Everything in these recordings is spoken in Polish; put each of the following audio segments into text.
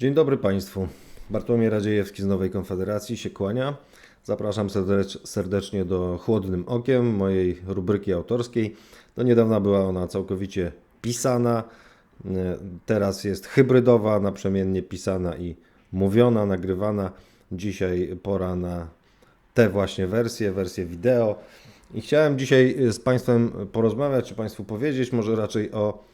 Dzień dobry Państwu. Bartłomiej Radziejewski z Nowej Konfederacji się kłania. Zapraszam serdecz- serdecznie do Chłodnym Okiem, mojej rubryki autorskiej. Do niedawna była ona całkowicie pisana, e, teraz jest hybrydowa, naprzemiennie pisana i mówiona, nagrywana. Dzisiaj pora na tę właśnie wersję, wersję wideo. I chciałem dzisiaj z Państwem porozmawiać, czy Państwu powiedzieć, może raczej o,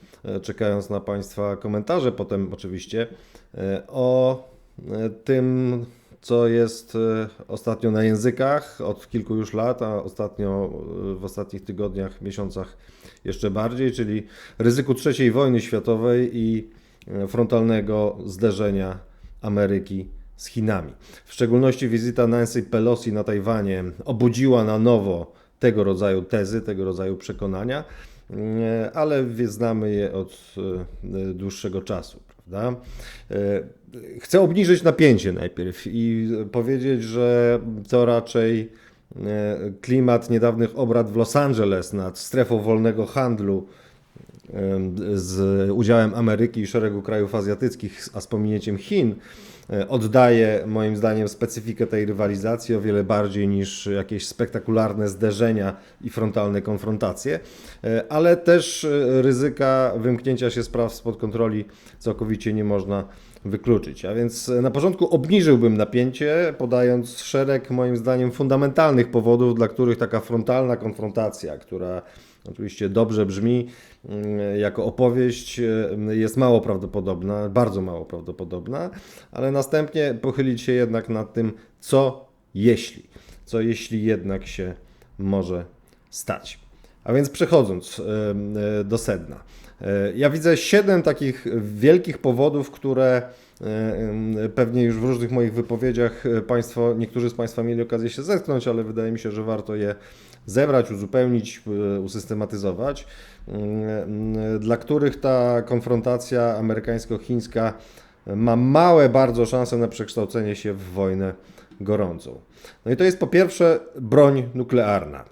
czekając na Państwa komentarze, potem oczywiście, e, o e, tym, co jest e, ostatnio na językach od kilku już lat, a ostatnio e, w ostatnich tygodniach, miesiącach jeszcze bardziej, czyli ryzyku III wojny światowej i e, frontalnego zderzenia Ameryki z Chinami. W szczególności wizyta Nancy Pelosi na Tajwanie obudziła na nowo tego rodzaju tezy, tego rodzaju przekonania, e, ale znamy je od e, dłuższego czasu. Prawda? E, Chcę obniżyć napięcie najpierw i powiedzieć, że to raczej e, klimat niedawnych obrad w Los Angeles nad strefą wolnego handlu z udziałem Ameryki i szeregu krajów azjatyckich, a z pominięciem Chin, oddaje moim zdaniem specyfikę tej rywalizacji o wiele bardziej niż jakieś spektakularne zderzenia i frontalne konfrontacje, e, ale też e, ryzyka wymknięcia się spraw spod kontroli całkowicie nie można wykluczyć. A więc e, na początku obniżyłbym napięcie, podając szereg moim zdaniem fundamentalnych powodów, dla których taka frontalna konfrontacja, która oczywiście dobrze brzmi jako opowieść, e, jest mało prawdopodobna, bardzo mało prawdopodobna, ale następnie pochylić się jednak nad tym, co jeśli, co jeśli jednak się może stać. A więc przechodząc e, e, do sedna. Ja widzę siedem takich wielkich powodów, które pewnie już w różnych moich wypowiedziach Państwo, niektórzy z Państwa mieli okazję się zetknąć, ale wydaje mi się, że warto je zebrać, uzupełnić, e, usystematyzować, mm, dla których ta konfrontacja amerykańsko-chińska ma małe bardzo szanse na przekształcenie się w wojnę gorącą. No i to jest po pierwsze broń nuklearna.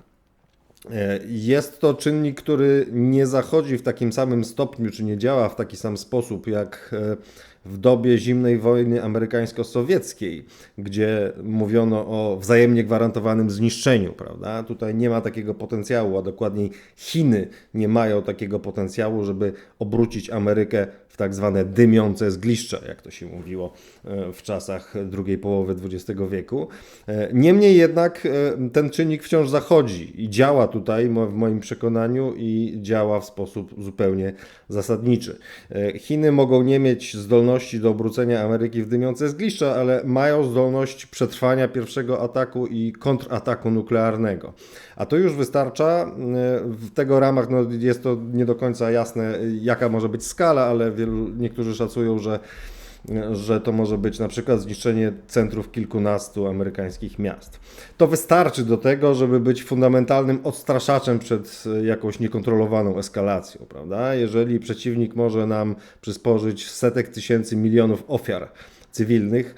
E, Jest to czynnik, który nie zachodzi w takim samym stopniu, czy nie działa w taki sam sposób jak e, w dobie zimnej wojny amerykańsko-sowieckiej, gdzie mówiono o wzajemnie gwarantowanym zniszczeniu, prawda? Tutaj nie ma takiego potencjału, a dokładniej Chiny nie mają takiego potencjału, żeby obrócić Amerykę w tak zwane dymiące zgliszcza, jak to się mówiło e, w czasach drugiej połowy XX wieku. E, Niemniej jednak e, ten czynnik wciąż zachodzi i działa tutaj w moim przekonaniu i działa w sposób zupełnie zasadniczy. Chiny mogą nie mieć zdolności do obrócenia Ameryki w dymiące zgliszcza, ale mają zdolność przetrwania pierwszego ataku i kontrataku nuklearnego. A to już wystarcza. W tego ramach no, jest to nie do końca jasne, jaka może być skala, ale wielu, niektórzy szacują, że że to może być na przykład zniszczenie centrów kilkunastu amerykańskich miast. To wystarczy do tego, żeby być fundamentalnym odstraszaczem przed e, jakąś niekontrolowaną eskalacją, prawda? Jeżeli przeciwnik może nam przysporzyć setek tysięcy, milionów ofiar cywilnych,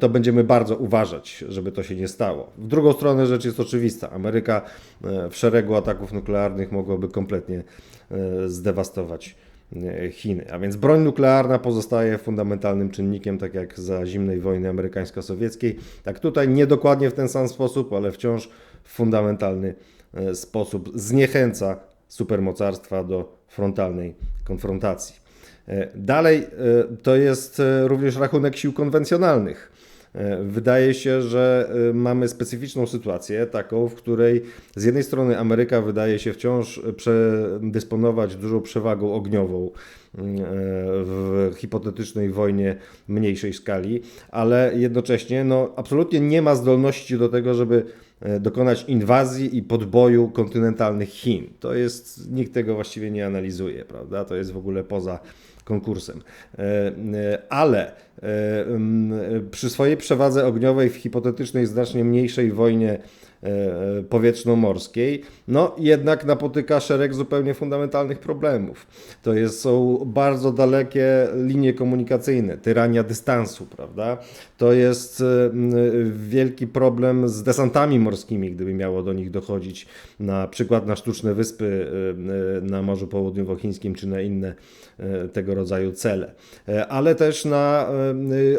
to będziemy bardzo uważać, żeby to się nie stało. W drugą stronę rzecz jest oczywista. Ameryka e, w szeregu ataków nuklearnych mogłaby kompletnie e, zdewastować Chiny. A więc broń nuklearna pozostaje fundamentalnym czynnikiem, tak jak za zimnej wojny amerykańsko-sowieckiej. Tak tutaj nie dokładnie w ten sam sposób, ale wciąż w fundamentalny e, sposób zniechęca supermocarstwa do frontalnej konfrontacji. E, Dalej e, to jest e, również rachunek sił konwencjonalnych. E, Wydaje się, że e, mamy specyficzną sytuację, taką, w której z jednej strony Ameryka wydaje się wciąż przedysponować dużą przewagą ogniową mm, e, w hipotetycznej wojnie mniejszej skali, ale jednocześnie no, absolutnie nie ma zdolności do tego, żeby dokonać inwazji i podboju kontynentalnych Chin. To jest, nikt tego właściwie nie analizuje, prawda? To jest w ogóle poza konkursem. E, e, Ale e, przy swojej przewadze ogniowej w hipotetycznej, znacznie mniejszej wojnie powietrzno-morskiej, no jednak napotyka szereg zupełnie fundamentalnych problemów. To jest, są bardzo dalekie linie komunikacyjne, tyrania dystansu, prawda? To jest e, wielki problem z desantami morskimi, gdyby miało do nich dochodzić, na przykład na sztuczne wyspy na Morzu Południowochińskim czy na inne tego rodzaju cele, ale też na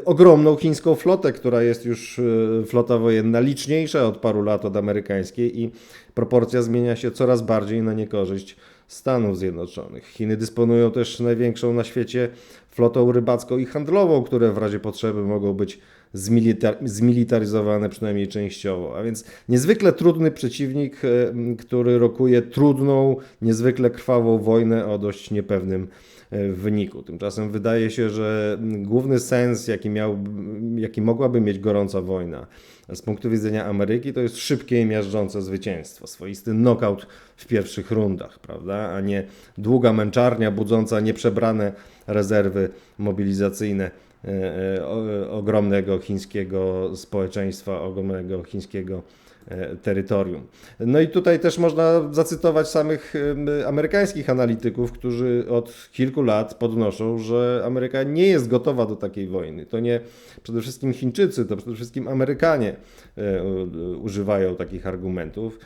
ogromną chińską flotę, która jest już flota wojenna liczniejsza od paru lat od amerykańskiej i proporcja zmienia się coraz bardziej na niekorzyść Stanów Zjednoczonych. Chiny dysponują też największą na świecie flotą rybacką i handlową, które w razie potrzeby mogą być zmilitar zmilitaryzowane przynajmniej częściowo. A więc niezwykle trudny przeciwnik, e, który rokuje trudną, niezwykle krwawą wojnę o dość niepewnym e, wyniku. Tymczasem wydaje się, że główny sens, jaki, miał, jaki mogłaby mieć gorąca wojna, z punktu widzenia Ameryki to jest szybkie i miażdżące zwycięstwo, swoisty knockout w pierwszych rundach, prawda, a nie długa męczarnia budząca nieprzebrane rezerwy mobilizacyjne e, e, ogromnego chińskiego społeczeństwa, ogromnego chińskiego E, terytorium. No i tutaj też można zacytować samych amerykańskich analityków, którzy od kilku lat podnoszą, że Ameryka nie jest gotowa do takiej wojny. To nie przede wszystkim Chińczycy, to przede wszystkim Amerykanie e, używają takich argumentów,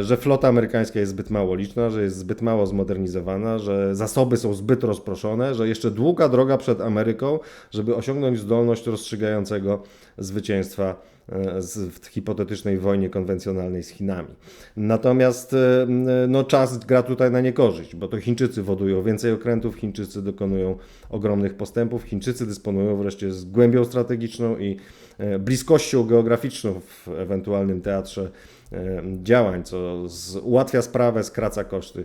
że flota amerykańska jest zbyt mało liczna, że jest zbyt mało zmodernizowana, że zasoby są zbyt rozproszone, że jeszcze długa droga przed Ameryką, żeby osiągnąć zdolność rozstrzygającego zwycięstwa e, w hipotetycznej wojnie konwencjonalnej z Chinami. Natomiast e, no, czas gra tutaj na niekorzyść, bo to Chińczycy wodują więcej okrętów, Chińczycy dokonują ogromnych postępów, Chińczycy dysponują wreszcie z głębią strategiczną i e, bliskością geograficzną w ewentualnym teatrze działań, co ułatwia sprawę, skraca koszty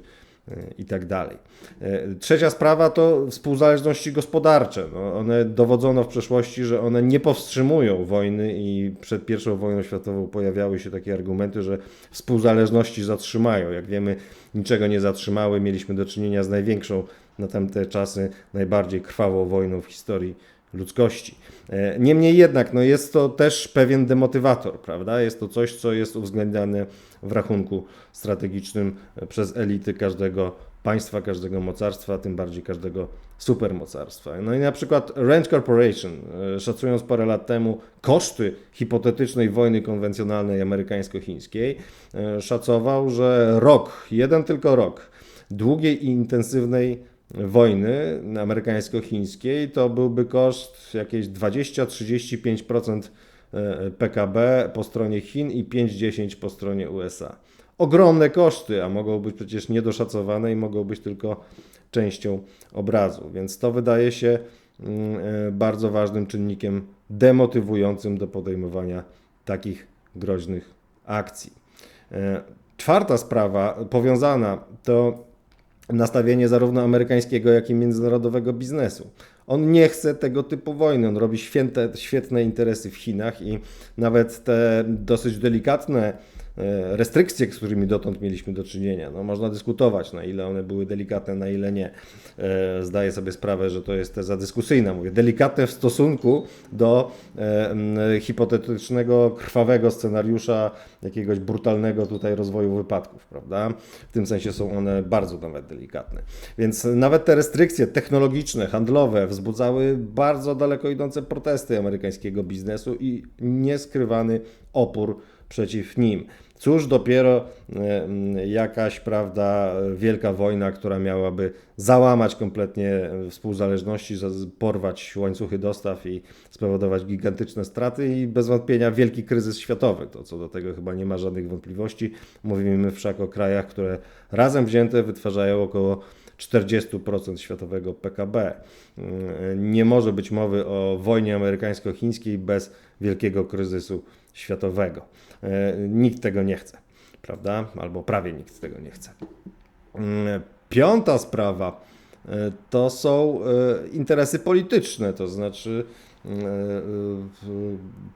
i tak dalej. E, trzecia sprawa to współzależności gospodarcze. No, one dowodzono w przeszłości, że one nie powstrzymują wojny i przed I wojną światową pojawiały się takie argumenty, że współzależności zatrzymają. Jak wiemy, niczego nie zatrzymały. Mieliśmy do czynienia z największą na tamte czasy, najbardziej krwawą wojną w historii ludzkości. E, niemniej jednak no jest to też pewien demotywator, prawda? Jest to coś, co jest uwzględniane w rachunku strategicznym przez elity każdego państwa, każdego mocarstwa, tym bardziej każdego supermocarstwa. No i na przykład Range Corporation, e, szacując parę lat temu koszty hipotetycznej wojny konwencjonalnej amerykańsko-chińskiej, e, szacował, że rok, jeden tylko rok długiej i intensywnej wojny amerykańsko-chińskiej, to byłby koszt jakieś 20-35% e, PKB po stronie Chin i 5-10% po stronie USA. Ogromne koszty, a mogą być przecież niedoszacowane i mogą być tylko częścią obrazu, więc to wydaje się mm, e, bardzo ważnym czynnikiem demotywującym do podejmowania takich groźnych akcji. E, czwarta sprawa powiązana to nastawienie zarówno amerykańskiego, jak i międzynarodowego biznesu. On nie chce tego typu wojny, on robi święte, świetne interesy w Chinach i nawet te dosyć delikatne restrykcje, z którymi dotąd mieliśmy do czynienia. No, można dyskutować, na ile one były delikatne, na ile nie. E, zdaję sobie sprawę, że to jest teza dyskusyjna. Mówię, delikatne w stosunku do e, hipotetycznego, krwawego scenariusza jakiegoś brutalnego tutaj rozwoju wypadków, prawda? W tym sensie są one bardzo nawet delikatne. Więc nawet te restrykcje technologiczne, handlowe wzbudzały bardzo daleko idące protesty amerykańskiego biznesu i nieskrywany opór przeciw nim. Cóż dopiero e, jakaś, prawda, wielka wojna, która miałaby załamać kompletnie współzależności, porwać łańcuchy dostaw i spowodować gigantyczne straty i bez wątpienia wielki kryzys światowy. To co do tego chyba nie ma żadnych wątpliwości. Mówimy wszak o krajach, które razem wzięte wytwarzają około 40% światowego PKB. Nie może być mowy o wojnie amerykańsko-chińskiej bez wielkiego kryzysu światowego. E, nikt tego nie chce, prawda? Albo prawie nikt tego nie chce. Mm, piąta sprawa e, to są e, interesy polityczne, to znaczy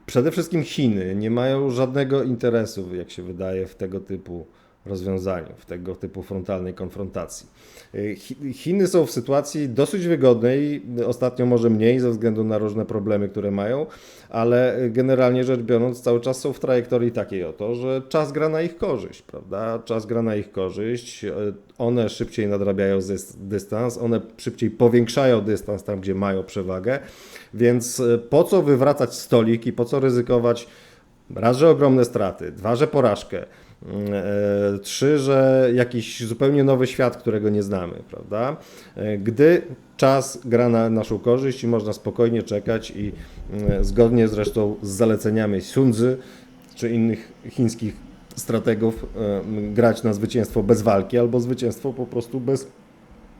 przede wszystkim Chiny nie mają żadnego interesu, jak się wydaje, w tego typu rozwiązaniu, w tego typu frontalnej konfrontacji. Y, Chi- Chiny są w sytuacji dosyć wygodnej, ostatnio może mniej ze względu na różne problemy, które mają, ale generalnie rzecz biorąc cały czas są w trajektorii takiej oto, że czas gra na ich korzyść, prawda? Czas gra na ich korzyść, y, one szybciej nadrabiają dys- dystans, one szybciej powiększają dystans tam, gdzie mają przewagę, więc y, po co wywracać stolik i po co ryzykować raz, że ogromne straty, dwa, że porażkę, trzy, że jakiś zupełnie nowy świat, którego nie znamy, prawda? E, Gdy czas gra na naszą korzyść i można spokojnie czekać i e, zgodnie zresztą z zaleceniami Sunzy czy innych chińskich strategów e, grać na zwycięstwo bez walki albo zwycięstwo po prostu bez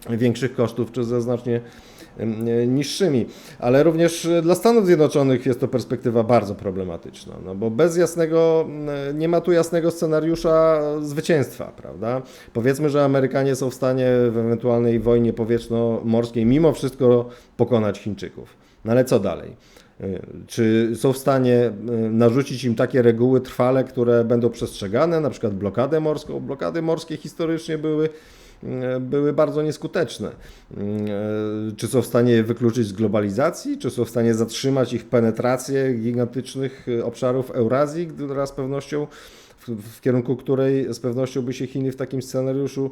większych kosztów czy ze znacznie e, niższymi. Ale również e, dla Stanów Zjednoczonych jest to perspektywa bardzo problematyczna, no bo bez jasnego, m, nie ma tu jasnego scenariusza zwycięstwa, prawda? Powiedzmy, że Amerykanie są w stanie w ewentualnej wojnie powietrzno-morskiej mimo wszystko pokonać Chińczyków. No ale co dalej? Czy są w stanie narzucić im takie reguły trwale, które będą przestrzegane, na przykład blokadę morską? Blokady morskie historycznie były, były bardzo nieskuteczne. Y, Czy są w stanie je wykluczyć z globalizacji? Czy są w stanie zatrzymać ich penetrację gigantycznych y, obszarów Eurazji, która z pewnością, w, kierunku której z pewnością by się Chiny w takim scenariuszu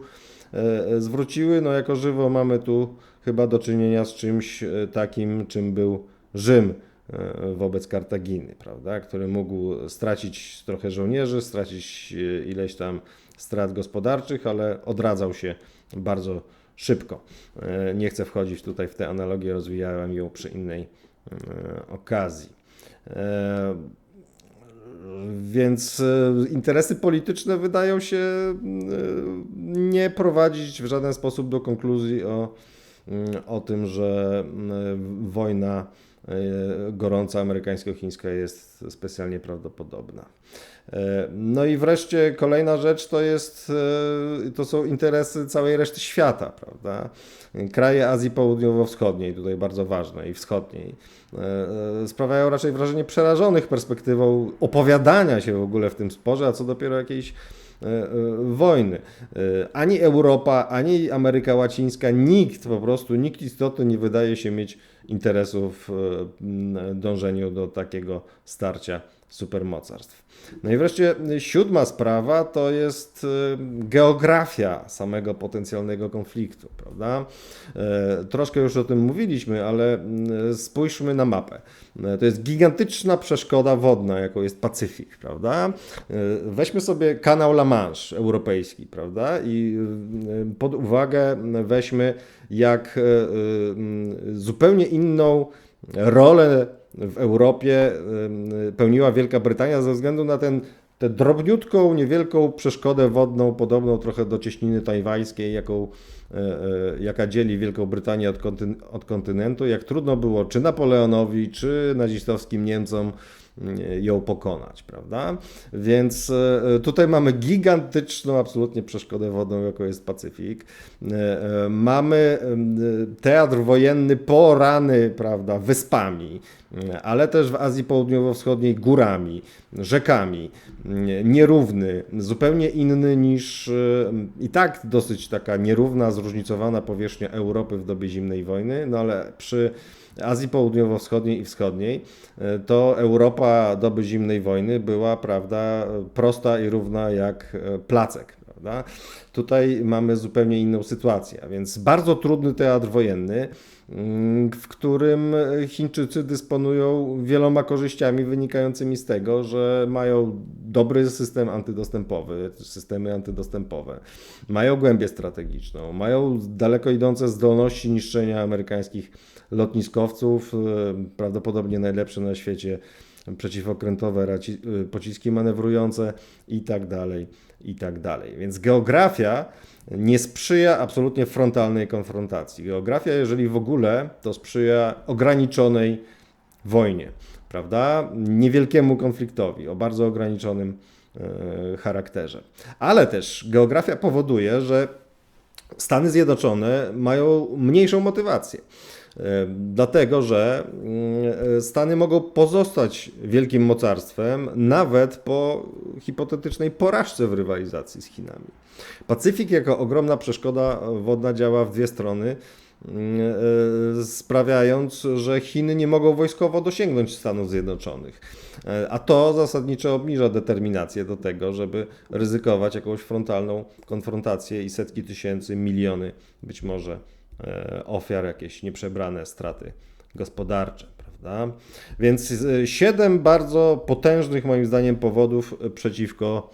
e, e, zwróciły? No jako żywo mamy tu chyba do czynienia z czymś e, takim, czym był Rzym e, wobec Kartaginy, prawda, który mógł stracić trochę żołnierzy, stracić e, ileś tam strat gospodarczych, ale odradzał się bardzo szybko. E, Nie chcę wchodzić tutaj w tę analogię, rozwijałem ją przy innej e, okazji. E, Więc interesy polityczne wydają się nie prowadzić w żaden sposób do konkluzji o, mm, o tym, że mm, wojna gorąca amerykańsko-chińska jest specjalnie prawdopodobna. E, No i wreszcie kolejna rzecz to jest, e, to są interesy całej reszty świata, prawda? Kraje Azji Południowo-Wschodniej, tutaj bardzo ważne, i wschodniej, e, e, sprawiają raczej wrażenie przerażonych perspektywą opowiadania się w ogóle w tym sporze, a co dopiero jakiejś e, e, wojny. E, Ani Europa, ani Ameryka Łacińska, nikt po prostu, nikt istotny nie wydaje się mieć interesów w m, dążeniu do takiego starcia supermocarstw. No i wreszcie siódma sprawa to jest e, geografia samego potencjalnego konfliktu, prawda? E, Troszkę już o tym mówiliśmy, ale spójrzmy na mapę. To jest gigantyczna przeszkoda wodna, jaką jest Pacyfik, prawda? Weźmy sobie kanał La Manche europejski, prawda? I pod uwagę weźmy, jak zupełnie inną rolę w Europie pełniła Wielka Brytania ze względu na ten tę drobniutką, niewielką przeszkodę wodną, podobną trochę do cieśniny tajwańskiej, jaką, jaka dzieli Wielką Brytanię od, kontyn- od kontynentu, jak trudno było czy Napoleonowi, czy nazistowskim Niemcom mm, ją pokonać, prawda? Więc e, tutaj mamy gigantyczną absolutnie przeszkodę wodną, jaką jest Pacyfik. E, e, Mamy em, teatr wojenny porany, prawda, wyspami, ale też w Azji Południowo-Wschodniej górami, rzekami, nierówny, zupełnie inny niż e, i tak dosyć taka nierówna, zróżnicowana powierzchnia Europy w dobie zimnej wojny, no ale przy Azji Południowo-Wschodniej i Wschodniej, e, to Europa doby zimnej wojny była, prawda, prosta i równa jak e, placek. Prawda? Tutaj mamy zupełnie inną sytuację, a więc bardzo trudny teatr wojenny, mm, w którym Chińczycy dysponują wieloma korzyściami wynikającymi z tego, że mają dobry system antydostępowy, systemy antydostępowe, mają głębię strategiczną, mają daleko idące zdolności niszczenia amerykańskich lotniskowców, e, prawdopodobnie najlepsze na świecie przeciwokrętowe y, pociski manewrujące i tak dalej, i tak dalej. Więc geografia nie sprzyja absolutnie frontalnej konfrontacji. Geografia, jeżeli w ogóle, to sprzyja ograniczonej wojnie, prawda? Niewielkiemu konfliktowi o bardzo ograniczonym e, charakterze. Ale też geografia powoduje, że Stany Zjednoczone mają mniejszą motywację. Dlatego, że mm, Stany mogą pozostać wielkim mocarstwem nawet po hipotetycznej porażce w rywalizacji z Chinami. Pacyfik jako ogromna przeszkoda wodna działa w dwie strony. E, sprawiając, że Chiny nie mogą wojskowo dosięgnąć Stanów Zjednoczonych. E, a to zasadniczo obniża determinację do tego, żeby ryzykować jakąś frontalną konfrontację i setki tysięcy, miliony być może ofiar, jakieś nieprzebrane straty gospodarcze. Prawda? Więc siedem bardzo potężnych, moim zdaniem, powodów przeciwko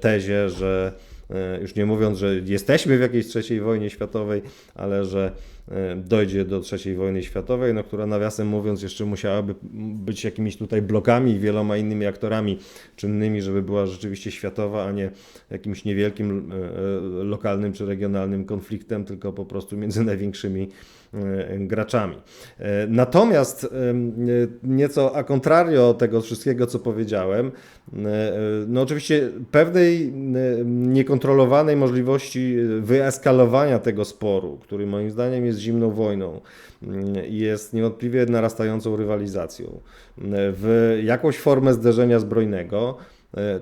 tezie, że E, już nie mówiąc, że jesteśmy w jakiejś trzeciej wojnie światowej, ale że e, dojdzie do trzeciej wojny światowej, no, która nawiasem mówiąc jeszcze musiałaby być jakimiś tutaj blokami wieloma innymi aktorami czynnymi, żeby była rzeczywiście światowa, a nie jakimś niewielkim e, lokalnym czy regionalnym konfliktem, tylko po prostu między największymi graczami. Natomiast nieco a contrario tego wszystkiego, co powiedziałem, no oczywiście pewnej niekontrolowanej możliwości wyeskalowania tego sporu, który moim zdaniem jest zimną wojną, jest niewątpliwie narastającą rywalizacją, w jakąś formę zderzenia zbrojnego,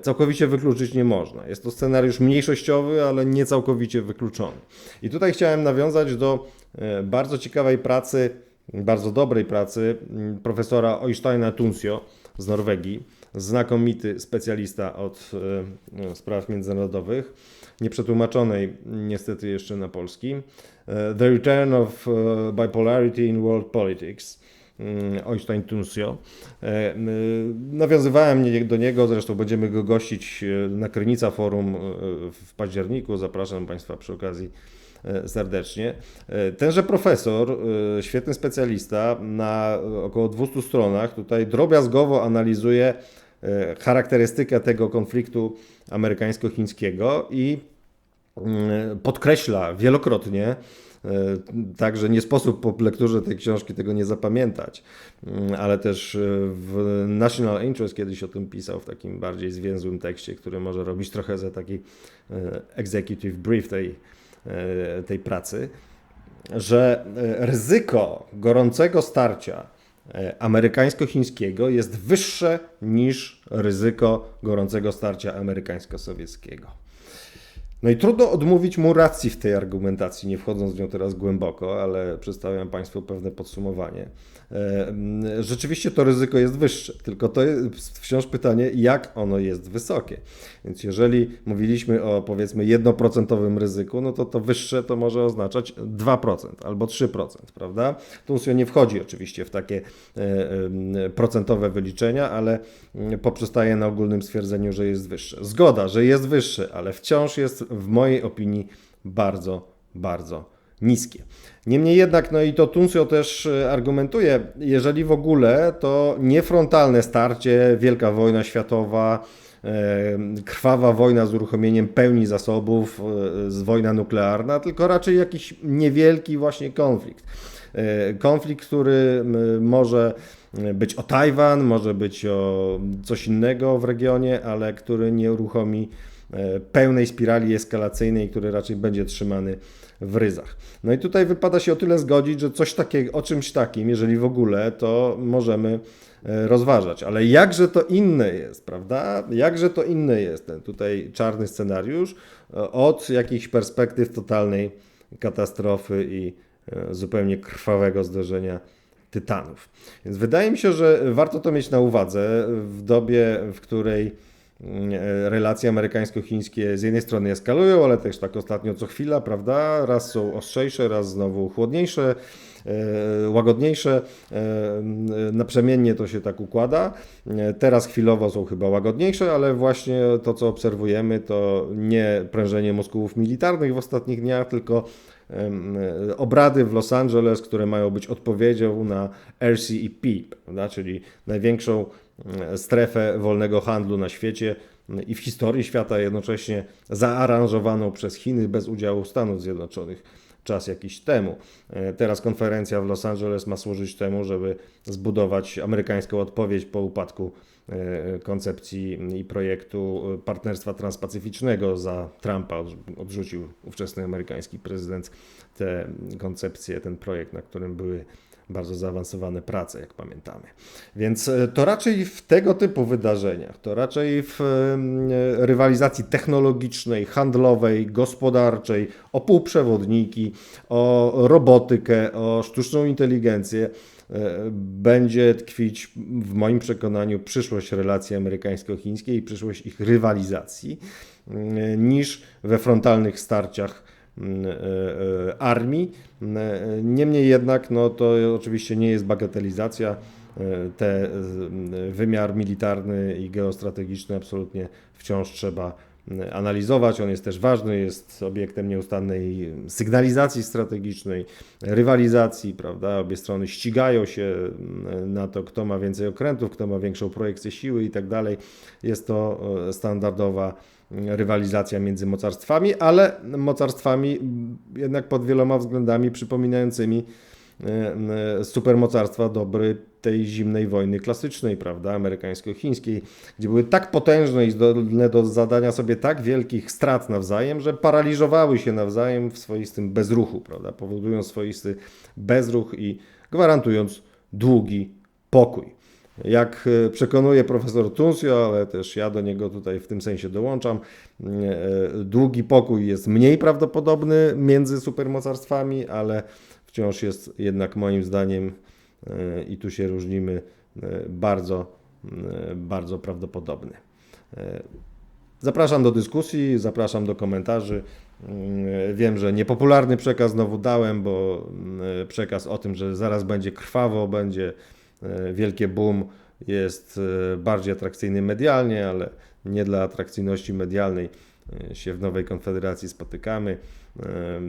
całkowicie wykluczyć nie można. Jest to scenariusz mniejszościowy, ale nie całkowicie wykluczony. I tutaj chciałem nawiązać do e, bardzo ciekawej pracy, bardzo dobrej pracy profesora Oysteina Tuncio z Norwegii, znakomity specjalista od e, spraw międzynarodowych, nieprzetłumaczonej niestety jeszcze na polski. E, The Return of e, Bipolarity in World Politics. Mm, Oystein Tuncio. Nawiązywałem do niego, zresztą będziemy go gościć na Krynica Forum w październiku. Zapraszam Państwa przy okazji serdecznie. Tenże profesor, świetny specjalista, na około 200 stronach tutaj drobiazgowo analizuje E, charakterystykę tego konfliktu amerykańsko-chińskiego i podkreśla wielokrotnie, e, Także nie sposób po lekturze tej książki tego nie zapamiętać, mm, ale też e, w National Interest kiedyś o tym pisał w takim bardziej zwięzłym tekście, który może robić trochę za taki executive brief tej, tej pracy, że ryzyko gorącego starcia E, amerykańsko-chińskiego jest wyższe niż ryzyko gorącego starcia amerykańsko-sowieckiego. No i trudno odmówić mu racji w tej argumentacji, nie wchodząc w nią teraz głęboko, ale przedstawiam Państwu pewne podsumowanie. E, rzeczywiście to ryzyko jest wyższe, tylko to jest wciąż pytanie, jak ono jest wysokie. Więc jeżeli mówiliśmy o powiedzmy 1% ryzyku, no to to wyższe to może oznaczać 2% albo 3%, prawda? Tuncio nie wchodzi oczywiście w takie e, procentowe wyliczenia, ale mm, poprzestaje na ogólnym stwierdzeniu, że jest wyższe. Zgoda, że jest wyższy, ale wciąż jest w mojej opinii bardzo, bardzo niskie. Niemniej jednak, no i to Tuncio też e, argumentuje, jeżeli w ogóle, to niefrontalne starcie, wielka wojna światowa, e, krwawa wojna z uruchomieniem pełni zasobów, e, z wojna nuklearna, tylko raczej jakiś niewielki właśnie konflikt. Konflikt, który może być o Tajwan, może być o coś innego w regionie, ale który nie uruchomi pełnej spirali eskalacyjnej, który raczej będzie trzymany w ryzach. No i tutaj wypada się o tyle zgodzić, że coś takiego, o czymś takim, jeżeli w ogóle, to możemy e, rozważać. Ale jakże to inne jest, prawda? Jakże to inne jest ten tutaj czarny scenariusz e, od jakichś perspektyw totalnej katastrofy i e, zupełnie krwawego zderzenia tytanów. Więc wydaje mi się, że warto to mieć na uwadze w dobie, w której E, relacje amerykańsko-chińskie z jednej strony eskalują, ale też tak ostatnio co chwila, prawda? Raz są ostrzejsze, raz znowu chłodniejsze, e, łagodniejsze. E, naprzemiennie to się tak układa. Teraz chwilowo są chyba łagodniejsze, ale właśnie to, co obserwujemy, to nie prężenie muskułów militarnych w ostatnich dniach, tylko obrady w Los Angeles, które mają być odpowiedzią na RCEP, prawda? czyli największą strefę wolnego handlu na świecie i w historii świata jednocześnie zaaranżowaną przez Chiny bez udziału Stanów Zjednoczonych czas jakiś temu. E, Teraz konferencja w Los Angeles ma służyć temu, żeby zbudować amerykańską odpowiedź po upadku e, koncepcji i projektu partnerstwa transpacyficznego za Trumpa. Odrzu- Odrzucił ówczesny amerykański prezydent tę koncepcję, ten projekt, na którym były bardzo zaawansowane prace, jak pamiętamy. Więc e, to raczej w tego typu wydarzeniach, to raczej w em, e, rywalizacji technologicznej, handlowej, gospodarczej, o półprzewodniki, o robotykę, o sztuczną inteligencję e, będzie tkwić w moim przekonaniu przyszłość relacji amerykańsko-chińskiej i przyszłość ich rywalizacji, niż we frontalnych starciach e, e, armii. M, e, Niemniej jednak, no to oczywiście nie jest bagatelizacja. E, Te wymiar militarny i geostrategiczny absolutnie wciąż trzeba m, analizować. On jest też ważny, jest obiektem nieustannej sygnalizacji strategicznej, rywalizacji, prawda? Obie strony ścigają się na to, kto ma więcej okrętów, kto ma większą projekcję siły i tak dalej. Jest to e, standardowa rywalizacja między mocarstwami, ale mocarstwami jednak pod wieloma względami przypominającymi e, e, supermocarstwa dobry tej zimnej wojny klasycznej, prawda, amerykańsko-chińskiej, gdzie były tak potężne i zdolne do zadania sobie tak wielkich strat nawzajem, że paraliżowały się nawzajem w swoistym bezruchu, prawda, powodując swoisty bezruch i gwarantując długi pokój. Jak e, przekonuje profesor Tuncio, ale też ja do niego tutaj w tym sensie dołączam, e, długi pokój jest mniej prawdopodobny między supermocarstwami, ale wciąż jest jednak moim zdaniem, e, i tu się różnimy, bardzo, bardzo prawdopodobny. Zapraszam do dyskusji, zapraszam do komentarzy. Mm, Wiem, że niepopularny przekaz znowu dałem, bo mm, przekaz o tym, że zaraz będzie krwawo, będzie wielkie boom, jest e, bardziej atrakcyjny medialnie, ale nie dla atrakcyjności medialnej e, się w Nowej Konfederacji spotykamy. E,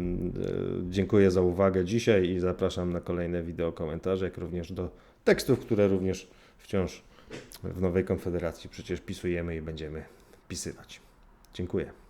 Dziękuję za uwagę dzisiaj i zapraszam na kolejne wideo komentarze, jak również do tekstów, które również wciąż w Nowej Konfederacji przecież pisujemy i będziemy wpisywać. Dziękuję.